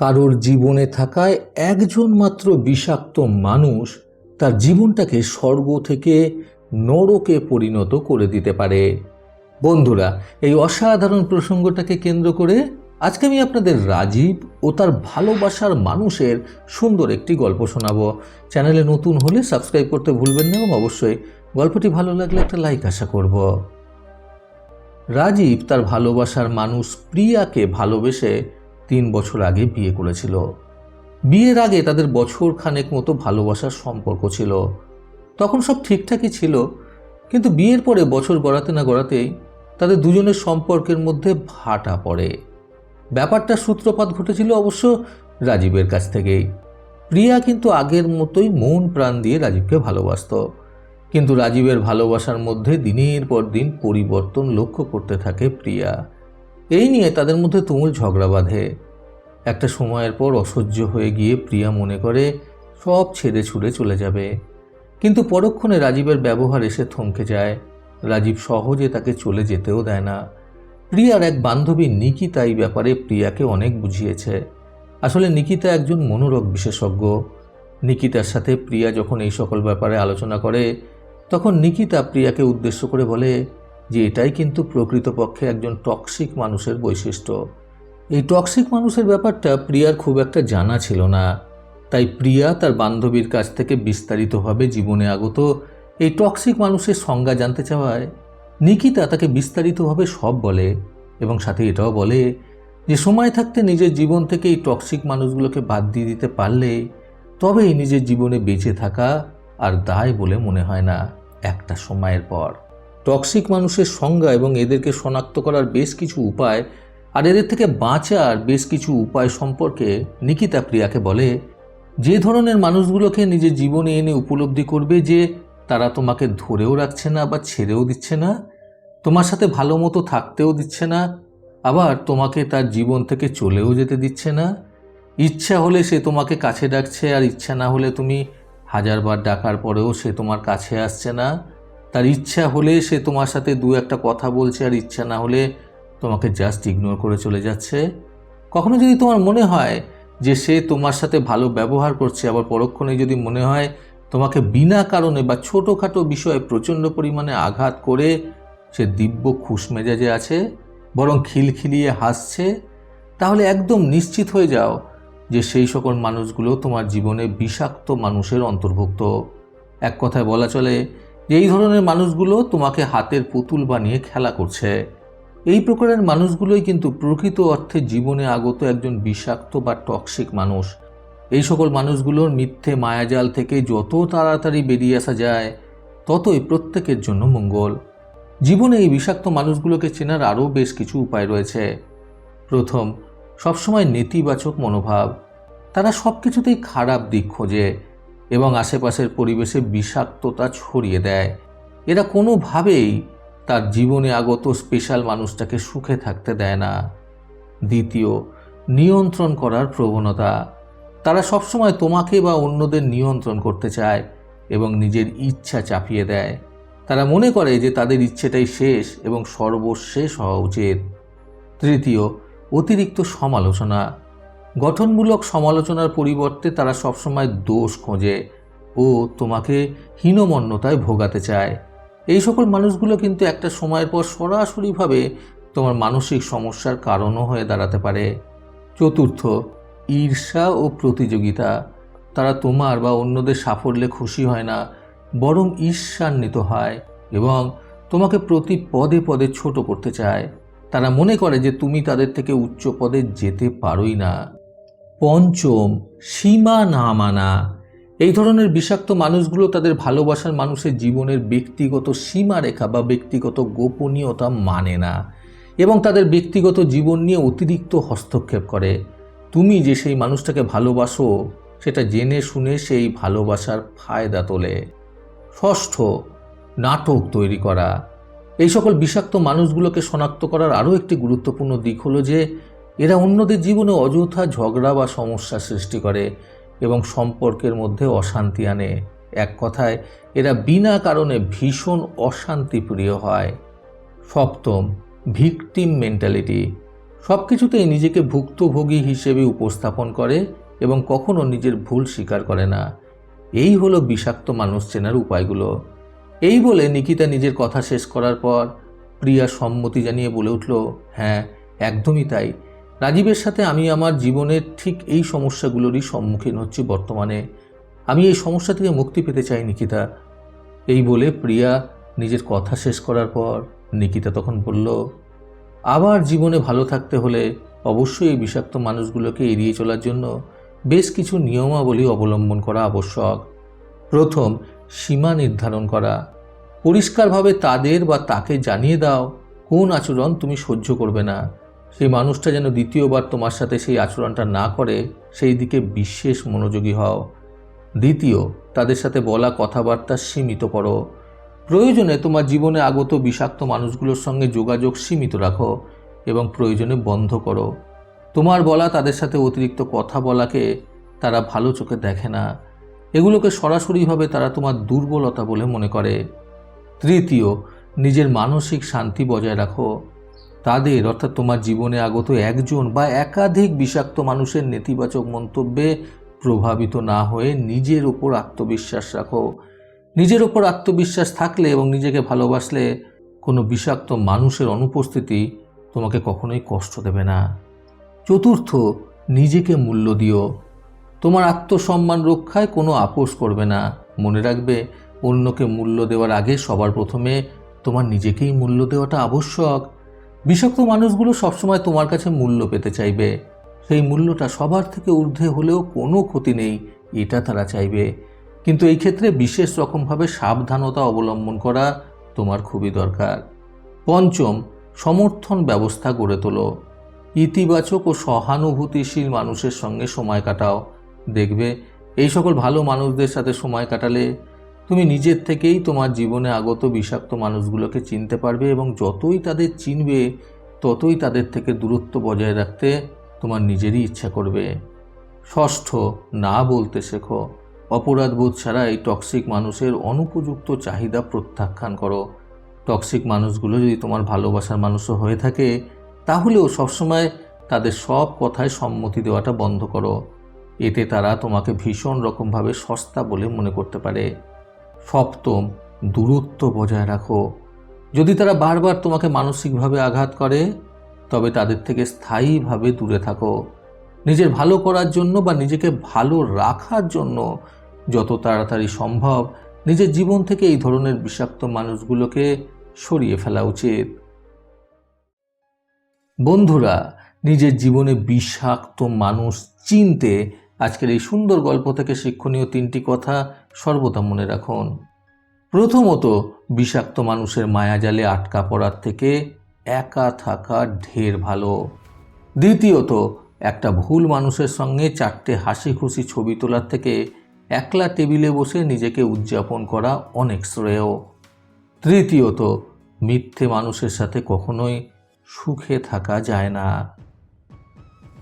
কারোর জীবনে থাকায় একজন মাত্র বিষাক্ত মানুষ তার জীবনটাকে স্বর্গ থেকে নরকে পরিণত করে দিতে পারে। বন্ধুরা, এই অসাধারণ প্রসঙ্গটাকে কেন্দ্র করে আজকে আমি আপনাদের রাজীব ও তার ভালোবাসার মানুষের সুন্দর একটি গল্প শোনাবো। চ্যানেলে নতুন হলে সাবস্ক্রাইব করতে ভুলবেন না এবং অবশ্যই গল্পটি ভালো লাগলে একটা লাইক আশা করব। রাজীব তার ভালোবাসার মানুষ প্রিয়াকে ভালোবেসে তিন বছর আগে বিয়ে করেছিল। বিয়ের আগে তাদের বছর খানেক মতো ভালোবাসার সম্পর্ক ছিল। তখন সব ঠিকঠাকই ছিল, কিন্তু বিয়ের পরে বছর গড়াতে না গড়াতেই তাদের দুজনের সম্পর্কের মধ্যে ভাটা পড়ে। ব্যাপারটা সূত্রপাত ঘটেছিল অবশ্য রাজীবের কাছ থেকেই। প্রিয়া কিন্তু আগের মতোই মন প্রাণ দিয়ে রাজীবকে ভালোবাসত। কিন্তু রাজীবের ভালোবাসার মধ্যে দিনের পর দিন পরিবর্তন লক্ষ্য করতে থাকে প্রিয়া। এই নিয়ে তাদের মধ্যে তুমুল ঝগড়া বাঁধে। একটা সময়ের পর অসহ্য হয়ে গিয়ে প্রিয়া মনে করে, সব ছেড়ে ছুড়ে চলে যাবে। কিন্তু পরক্ষণে রাজীবের ব্যবহার এসে থমকে যায়। রাজীব সহজে তাকে চলে যেতেও দেয় না। প্রিয়ার এক বান্ধবী নিকিতা এই ব্যাপারে প্রিয়াকে অনেক বুঝিয়েছে। আসলে নিকিতা একজন মনোরোগ বিশেষজ্ঞ। নিকিতার সাথে প্রিয়া যখন এই সকল ব্যাপারে আলোচনা করে, তখন নিকিতা প্রিয়াকে উদ্দেশ্য করে বলে যে, এটাই কিন্তু প্রকৃতপক্ষে একজন টক্সিক মানুষের বৈশিষ্ট্য। এই টক্সিক মানুষের ব্যাপারটা প্রিয়ার খুব একটা জানা ছিল না। তাই প্রিয়া তার বান্ধবীর কাছ থেকে বিস্তারিতভাবে জীবনে আগত এই টক্সিক মানুষের সংজ্ঞা জানতে চাওয়ায় নিকিতা তাকে বিস্তারিতভাবে সব বলে এবং সাথে এটাও বলে যে, সময় থাকতে নিজের জীবন থেকে এই টক্সিক মানুষগুলোকে বাদ দিয়ে দিতে পারলে তবেই নিজের জীবনে বেঁচে থাকা আর দায় বলে মনে হয় না একটা সময়ের পর। টক্সিক মানুষের সংজ্ঞা এবং এদেরকে শনাক্ত করার বেশ কিছু উপায় আর এদের থেকে বাঁচার বেশ কিছু উপায় সম্পর্কে নিকিতা প্রিয়াকে বলে, যে ধরনের মানুষগুলোকে নিজের জীবনে এনে উপলব্ধি করবে যে তারা তোমাকে ধরেও রাখছে না বা ছেড়েও দিচ্ছে না, তোমার সাথে ভালো মতো থাকতেও দিচ্ছে না, আবার তোমাকে তার জীবন থেকে চলেও যেতে দিচ্ছে না, ইচ্ছা হলে সে তোমাকে কাছে ডাকছে আর ইচ্ছা না হলে তুমি হাজারবার ডাকার পরেও সে তোমার কাছে আসছে না, তার ইচ্ছা হলে সে তোমার সাথে দু একটা কথা বলছে আর ইচ্ছা না হলে তোমাকে জাস্ট ইগনোর করে চলে যাচ্ছে। কখনো যদি তোমার মনে হয় যে সে তোমার সাথে ভালো ব্যবহার করছে, আবার পরক্ষণে যদি মনে হয় তোমাকে বিনা কারণে বা ছোটোখাটো বিষয়ে প্রচণ্ড পরিমাণে আঘাত করে, সে দিব্য খুশ মেজাজে আছে, বরং খিলখিলিয়ে হাসছে, তাহলে একদম নিশ্চিত হয়ে যাও যে সেই সকল মানুষগুলো তোমার জীবনে বিষাক্ত মানুষের অন্তর্ভুক্ত। এক কথায় বলা চলে যে এই ধরনের মানুষগুলো তোমাকে হাতের পুতুল বানিয়ে খেলা করছে। এই প্রকারের মানুষগুলোই কিন্তু প্রকৃত অর্থে জীবনে আগত একজন বিষাক্ত বা টক্সিক মানুষ। এই সকল মানুষগুলোর মিথ্যে মায়াজাল থেকে যত তাড়াতাড়ি বেরিয়ে আসা যায়, ততই প্রত্যেকের জন্য মঙ্গল। জীবনে এই বিষাক্ত মানুষগুলোকে চেনার আরও বেশ কিছু উপায় রয়েছে। প্রথম, সবসময় নেতিবাচক মনোভাব। তারা সব কিছুতেই খারাপ দিক খোঁজে এবং আশেপাশের পরিবেশে বিষাক্ততা ছড়িয়ে দেয়। এরা কোনোভাবেই তার জীবনে আগত স্পেশাল মানুষটাকে সুখে থাকতে দেয় না। দ্বিতীয়, নিয়ন্ত্রণ করার প্রবণতা। তারা সবসময় তোমাকে বা অন্যদের নিয়ন্ত্রণ করতে চায় এবং নিজের ইচ্ছা চাপিয়ে দেয়। তারা মনে করে যে তাদের ইচ্ছেটাই শেষ এবং সর্বশেষ হওয়া উচিত। তৃতীয়, অতিরিক্ত সমালোচনা। গঠনমূলক সমালোচনার পরিবর্তে তারা সবসময় দোষ খোঁজে ও তোমাকে হীনমন্যতায় ভোগাতে চায়। এই সকল মানুষগুলো কিন্তু একটা সময়ের পর সরাসরিভাবে তোমার মানসিক সমস্যার কারণও হয়ে দাঁড়াতে পারে। চতুর্থ, ঈর্ষা ও প্রতিযোগিতা। তারা তোমার বা অন্যদের সাফল্যে খুশি হয় না, বরং ঈর্ষান্বিত হয় এবং তোমাকে প্রতি পদে পদে ছোট করতে চায়। তারা মনে করে যে তুমি তাদের থেকে উচ্চ পদে যেতে পারোই না। পঞ্চম, সীমা না মানা। এই ধরনের বিষাক্ত মানুষগুলো তাদের ভালোবাসার মানুষের জীবনের ব্যক্তিগত সীমারেখা বা ব্যক্তিগত গোপনীয়তা মানে না এবং তাদের ব্যক্তিগত জীবন নিয়ে অতিরিক্ত হস্তক্ষেপ করে। তুমি যে সেই মানুষটাকে ভালোবাসো, সেটা জেনে শুনে সেই ভালোবাসার ফায়দা তোলে। ষষ্ঠ, নাটক তৈরি করা। এই সকল বিষাক্ত মানুষগুলোকে শনাক্ত করার আরও একটি গুরুত্বপূর্ণ দিক হলো যে, এরা অন্যদের জীবনে অযথা ঝগড়া বা সমস্যা সৃষ্টি করে। এবং সম্পর্কের মধ্যে অশান্তি আনে। এক কথায়, এরা বিনা কারণে ভীষণ অশান্তিপ্রিয় হয়। সপ্তম, ভিকটিম মেন্টালিটি। সব কিছুতেই নিজেকে ভুক্তভোগী হিসেবে উপস্থাপন করে এবং কখনো নিজের ভুল স্বীকার করে না। এই হলো বিষাক্ত মানুষ চেনার উপায়গুলো। এই বলে নিকিতা নিজের কথা শেষ করার পর প্রিয়া সম্মতি জানিয়ে বলে উঠল হ্যাঁ একদমই তাই। রাজীবের সাথে আমি আমার জীবনের ঠিক এই সমস্যাগুলোরই সম্মুখীন হচ্ছি বর্তমানে। আমি এই সমস্যা থেকে মুক্তি পেতে চাই, নিকিতা। এই বলে প্রিয়া নিজের কথা শেষ করার পর নিকিতা তখন বলল, আবার জীবনে ভালো থাকতে হলে অবশ্যই এই বিষাক্ত মানুষগুলোকে এড়িয়ে চলার জন্য বেশ কিছু নিয়মাবলী অবলম্বন করা আবশ্যক। প্রথম, সীমা নির্ধারণ করা। পরিষ্কারভাবে তাদের বা তাকে জানিয়ে দাও কোন আচরণ তুমি সহ্য করবে না। সেই মানুষটা যেন দ্বিতীয়বার তোমার সাথে সেই আচরণটা না করে, সেই দিকে বিশেষ মনোযোগী হও। দ্বিতীয়, তাদের সাথে বলা কথাবার্তা সীমিত করো। প্রয়োজনে তোমার জীবনে আগত বিষাক্ত মানুষগুলোর সঙ্গে যোগাযোগ সীমিত রাখো এবং প্রয়োজনে বন্ধ করো। তোমার বলা, তাদের সাথে অতিরিক্ত কথা বলাকে তারা ভালো চোখে দেখে না। এগুলোকে সরাসরিভাবে তারা তোমার দুর্বলতা বলে মনে করে। তৃতীয়, নিজের মানসিক শান্তি বজায় রাখো। তাদের, অর্থাৎ তোমার জীবনে আগত একজন বা একাধিক বিষাক্ত মানুষের নেতিবাচক মন্তব্যে প্রভাবিত না হয়ে নিজের ওপর আত্মবিশ্বাস রাখো। নিজের ওপর আত্মবিশ্বাস থাকলে এবং নিজেকে ভালোবাসলে কোনো বিষাক্ত মানুষের অনুপস্থিতি তোমাকে কখনোই কষ্ট দেবে না। চতুর্থ, নিজেকে মূল্য দিও। তোমার আত্মসম্মান রক্ষায় কোনো আপোষ করবে না। মনে রাখবে, অন্যকে মূল্য দেওয়ার আগে সবার প্রথমে তোমার নিজেকেই মূল্য দেওয়াটা আবশ্যক। বিষাক্ত মানুষগুলো সবসময় তোমার কাছে মূল্য পেতে চাইবে। সেই মূল্যটা সবার থেকে ঊর্ধ্বে হলেও কোনো ক্ষতি নেই, এটা তারা চাইবে। কিন্তু এই ক্ষেত্রে বিশেষ রকমভাবে সাবধানতা অবলম্বন করা তোমার খুবই দরকার। পঞ্চম, সমর্থন ব্যবস্থা গড়ে তোলো। ইতিবাচক ও সহানুভূতিশীল মানুষের সঙ্গে সময় কাটাও। দেখবে, এই সকল ভালো মানুষদের সাথে সময় কাটালে তুমি নিজের থেকেই তোমার জীবনে আগত বিষাক্ত মানুষগুলোকে চিনতে পারবে এবং যতই তাদের চিনবে, ততই তাদের থেকে দূরত্ব বজায় রাখতে তোমার নিজেরই ইচ্ছা করবে। ষষ্ঠ, না বলতে শেখো। অপরাধবোধ ছাড়া এই টক্সিক মানুষের অনুপযুক্ত চাহিদা প্রত্যাখ্যান করো। টক্সিক মানুষগুলো যদি তোমার ভালোবাসার মানুষও হয়ে থাকে, তাহলেও সবসময় তাদের সব কথায় সম্মতি দেওয়াটা বন্ধ করো। এতে তারা তোমাকে ভীষণ রকমভাবে সস্তা বলে মনে করতে পারে। সপ্তম দূরত্ব বজায় রাখো। যদি তারা বারবার তোমাকে মানসিকভাবে আঘাত করে, তবে তাদের থেকে স্থায়ীভাবে দূরে থাকো। নিজের ভালো করার জন্য বা নিজেকে ভালো রাখার জন্য যত তাড়াতাড়ি সম্ভব নিজের জীবন থেকে এই ধরনের বিষাক্ত মানুষগুলোকে সরিয়ে ফেলা উচিত। বন্ধুরা, নিজের জীবনে বিষাক্ত মানুষ চিনতে আজকের এই সুন্দর গল্প থেকে শিক্ষণীয় তিনটি কথা সর্বদা মনে রাখুন। প্রথমত, বিষাক্ত মানুষের মায়াজালে আটকা পড়ার থেকে একা থাকা ঢের ভালো। দ্বিতীয়ত, একটা ভুল মানুষের সঙ্গে চারটে হাসি খুশি ছবি তোলার থেকে একলা টেবিলে বসে নিজেকে উদযাপন করা অনেক শ্রেয়। তৃতীয়ত, মিথ্যে মানুষের সাথে কখনোই সুখে থাকা যায় না।